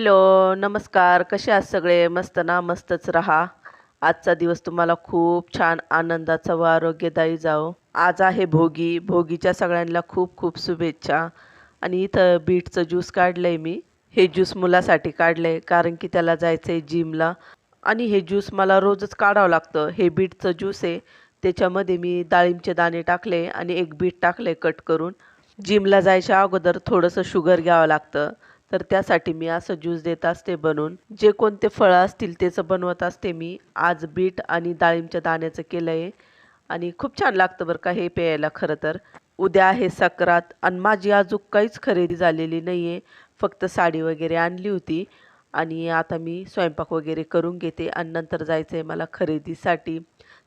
Hello नमस्कार. कसे आहात सगळे? मस्त ना मस्तच राहा. आजचा दिवस तुम्हाला खूप छान आनंदाचा व आरोग्यदायी जाओ आज आहे भोगी. भोगीच्या सगळ्यांना खूप खूप शुभेच्छा. आणि इथं बीटचं ज्यूस काढलं आहे मी. हे ज्यूस मुलासाठी काढलं आहे कारण की त्याला जायचं आहे जिमला. आणि हे ज्यूस मला रोजच काढावं लागतं. हे बीटचं ज्यूस आहे. त्याच्यामध्ये मी डाळिंबचे दाणे टाकले आणि एक बीट टाकले कट करून. जिमला जायच्या अगोदर थोडंसं शुगर घ्यावं लागतं. तर त्यासाठी मी असं ज्यूस देत असते बनवून जे कोणते फळं असतील त्याचं बनवत असते मी. आज बीट आणि डाळिंबच्या दाण्याचं केलं आहे आणि खूप छान लागतं बरं का हे प्यायला खरं तर. उद्या आहे सक्रात आणि माझी अजून काहीच खरेदी झालेली नाही आहे फक्त साडी वगैरे आणली होती. आणि आता मी स्वयंपाक वगैरे करून घेते आणि नंतर जायचं आहे मला खरेदीसाठी.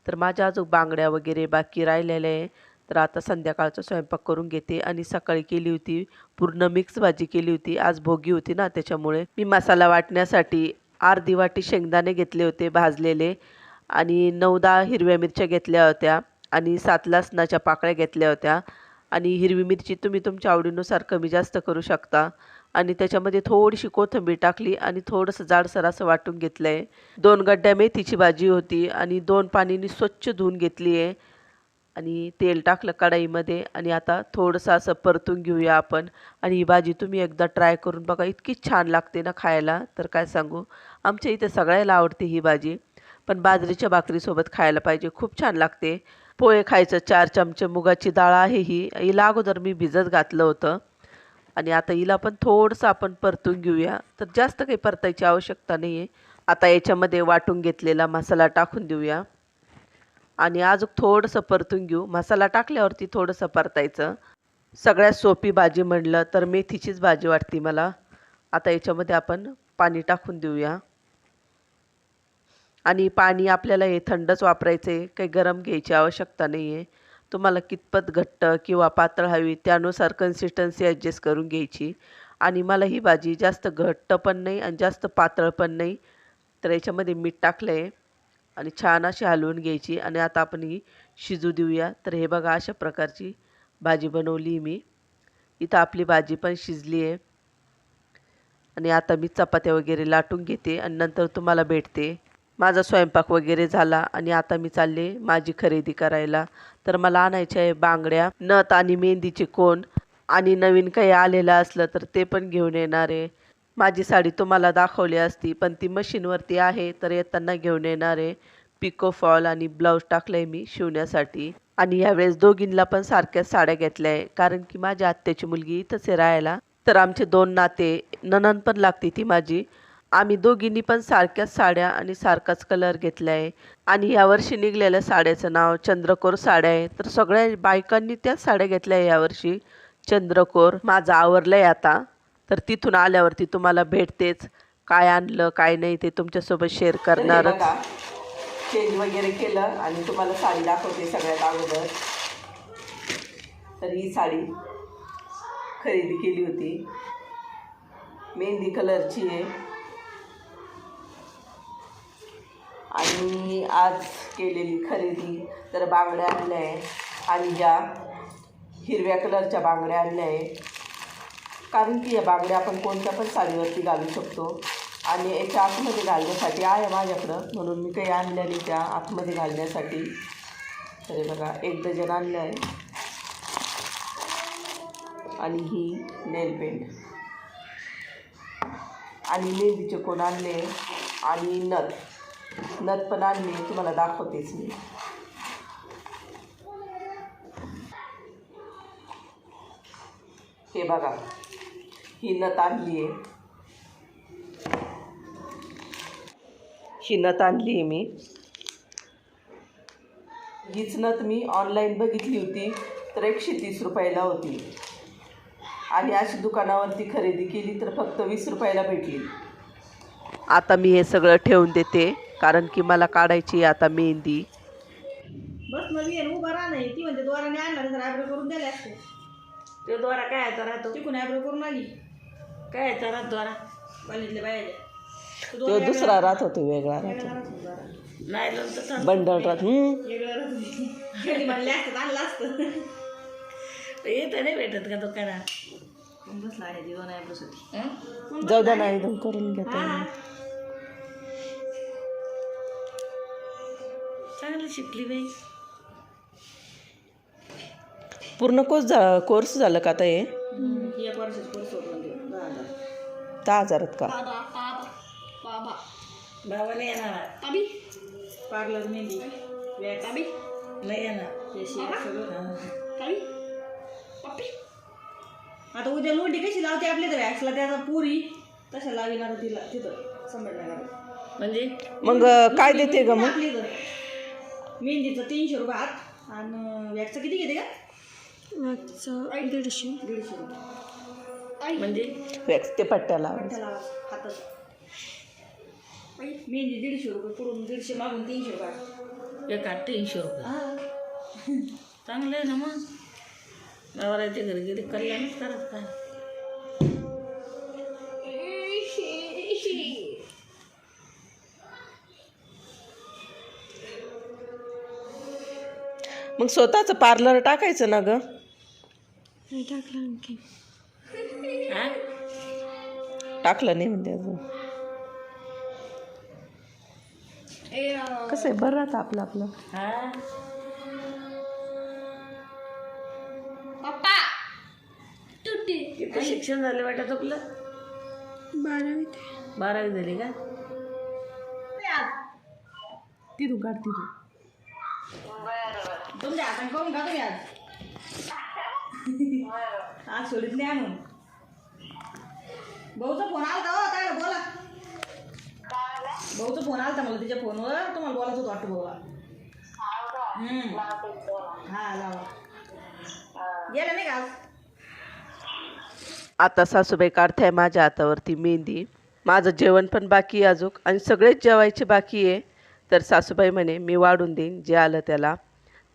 तर माझ्या अजून बांगड्या वगैरे बाकी राहिलेल्या आहे. तर आता संध्याकाळचा स्वयंपाक करून घेते आणि सकाळी केली होती पूर्ण मिक्स भाजी केली होती. आज भोगी होती ना त्याच्यामुळे मी मसाला वाटण्यासाठी अर्धी वाटी शेंगदाणे घेतले होते भाजलेले आणि नऊ दहा हिरव्या मिरच्या घेतल्या होत्या आणि सात लसणाच्या पाकळ्या घेतल्या होत्या. आणि हिरवी मिरची तुम्ही तुमच्या आवडीनुसार कमी जास्त करू शकता. आणि त्याच्यामध्ये थोडीशी कोथिंबीर टाकली आणि थोडंसं जाडसर असं वाटून घेतलं आहे दोन गड्ड्या मेथीची भाजी होती आणि दोन पाणीनी स्वच्छ धुवून घेतली आहे आणि तेल टाकलं कढईमध्ये आणि आता थोडंसं असं परतून घेऊया आपण. आणि ही भाजी तुम्ही एकदा ट्राय करून बघा इतकी छान लागते ना खायला. तर काय सांगू आमच्या इथे सगळ्याला आवडते ही भाजी. पण बाजरीच्या भाकरीसोबत खायला पाहिजे खूप छान लागते. पोहे खायचं चार चमचे मुगाची डाळ आहे ही. हिला अगोदर मी भिजत घातलं होतं. आणि आता हिला पण थोडंसं आपण परतून घेऊया. तर जास्त काही परतायची आवश्यकता नाही आहे आता याच्यामध्ये वाटून घेतलेला मसाला टाकून देऊया. आणि अजून थोडंसं परतून घेऊ. मसाला टाकल्यावरती थोडंसं परतायचं. सगळ्यात सोपी भाजी म्हणलं तर मेथीचीच भाजी वाटते मला. आता याच्यामध्ये आपण पाणी टाकून देऊया. आणि पाणी आपल्याला हे थंडच वापरायचं आहे काही गरम घ्यायची आवश्यकता नाही आहे तुम्हाला कितपत घट्ट किंवा पातळ हवी त्यानुसार कन्सिस्टन्सी ॲडजस्ट करून घ्यायची. आणि मला ही भाजी जास्त घट्ट पण नाही आणि जास्त पातळ पण नाही. तर याच्यामध्ये मीठ टाकलं आहे आणि छान अशी हलवून घ्यायची. आणि आता आपण ही शिजू देऊया. तर हे बघा अशा प्रकारची भाजी बनवली मी. इथं आपली भाजी पण शिजली आहे. आणि आता मी चपात्या वगैरे लाटून घेते आणि नंतर तुम्हाला भेटते. माझा स्वयंपाक वगैरे झाला आणि आता मी चालले माझी खरेदी करायला. तर मला आणायचे आहे बांगड्या नथ आणि मेहंदीचे कोण आणि नवीन काही आलेलं असलं तर ते पण घेऊन येणार आहे. माझी साडी तुम्हाला दाखवली असती पण ती मशीनवरती आहे तर येताना घेऊन येणार आहे पिको फॉल आणि ब्लाऊज टाकलं आहे मी शिवण्यासाठी. आणि यावेळेस दोघींना पण सारख्याच साड्या घेतल्या आहे कारण की माझ्या आत्याची मुलगी इथंच आहे राहायला. तर आमचे दोन नाते ननन पण लागते ती माझी. आम्ही दोघींनी पण सारख्याच साड्या आणि सारखाच कलर घेतला आहे आणि यावर्षी निघलेल्या साड्याचं नाव चंद्रकोर साड्या आहे. तर सगळ्या बायकांनी त्याच साड्या घेतल्या आहे यावर्षी चंद्रकोर माझा आवरलं आहे आता. तर तिथून आल्यावरती तुम्हाला भेटतेच. काय आणलं काय नाही ते तुमच्यासोबत शेअर करणारच. चेंज वगैरे केलं आणि तुम्हाला साडी दाखवते सगळ्यात अगोदर. तर ही साडी खरेदी केली होती. मेहंदी कलरची आहे. आणि आज केलेली खरेदी तर बांगड्या आणल्या आहे. आणि ज्या हिरव्या कलरच्या बांगड्या आणल्या आहे. कारण की या बागड्या आपण कोणत्या पण साडीवरती घालू शकतो. आणि याच्या आतमध्ये घालण्यासाठी आहे माझ्याकडं. म्हणून मी काही आणल्या नाही त्या आतमध्ये घालण्यासाठी. अरे बघा एक डझन आणलं आहे. आणि ही नेल पेंट आणि मेहंदीचे कोण आणले? आणि नथ. नथ पण आणली तुम्हाला दाखवतेच मी. हे बघा. ही नथ आणली आहे. ही नथ आणली आहे मी. हीच नथ मी ऑनलाईन बघितली होती तर एकशे तीस रुपयाला होती. आणि अशी दुकानावरती खरेदी केली तर फक्त वीस रुपयाला भेटली. आता मी हे सगळं ठेवून देते कारण की मला काढायची आहे आता मेहंदी. बस मग मी उभा राहा नाही ती म्हणते द्वाराने आणला तर आयब्रो करून द्यायला असते तो द्वारा काय याचा राहतो? तिकून आयब्रो करून आली. काय याचा राहतो द्वारा? कॉलेजले बाहेर तो दुसरा राहत होतो वेगळा राहतो नाही लोक तर बंडल राहत हम्म. वेगळं राहत म्हणले असतं आणलं असतं. येतं नाही भेटत का दुकानात? बसला आहे? ती दोन आयब्रोसाठी हं? जाऊ द्या ना एकदम करून घेता हा. चांगली शिकली बाई. पूर्ण कोर्स झा कोर्स झालं का आता हे? ही एक वर्षाची कोर्स होतो. म्हणजे दहा दहा हजारात का? येणार पार्लर नाही येणार. आता उद्या लोंडी कशी लावते आपल्या तर वॅक्सला त्याचा पुरी. तशा लाविणार तिला तिथं संभाजीनगरात म्हणजे? मग काय देते ग मग? आपली इथं. मेहंदीचं तीनशे रुपये हात. आणि वॅक्सचं किती घेते का दीडशे. दीडशे रुपये. म्हणजे वॅक्स ते त्याला हातात. मेहंदी दीडशे रुपये पुढून दीडशे मागून तीनशे रुपये एक आठ तीनशे रुपये. चांगलं आहे ना मग? नवऱ्याच्या घरी गेली कल्याणच करत काय मग स्वतःचं पार्लर टाकायचं ना ग? नाही टाकलं आणखी टाकलं नाही म्हणजे अजून. कसं आहे? बरं राहतं आपलं आपलं. हा? किती शिक्षण झाले वाटत आपलं बारावीत बारावी झाली का? तिथून काढ तिथून तुमच्या हाताने करून का तुम्ही आज आज सोडीत नाही आणून. भाऊचा फोन आला हो काय बोला. भाऊचा फोन आला मला तिच्या फोनवर तुम्हाला बोलायचं होतं वाटतं भाऊला. हा लावा. गेलं नाही का आता सासूबाई काढताय माझ्या हातावरती मेहंदी. माझं जेवण पण बाकी आहे अजूक आणि सगळेच जेवायचे बाकी आहे. तर सासूबाई म्हणे मी वाढून देईन जे आलं त्याला.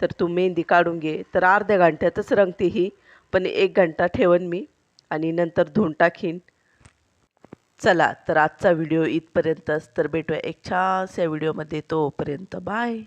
तर तू मेहंदी काढून घे. तर अर्ध्या घंट्यातच रंगते ही. पण एक घंटा ठेवन मी आणि नंतर धुवून टाकीन. चला तर आजचा व्हिडिओ इथपर्यंतच. तर भेटूया एक छानशा व्हिडिओमध्ये तोपर्यंत. बाय.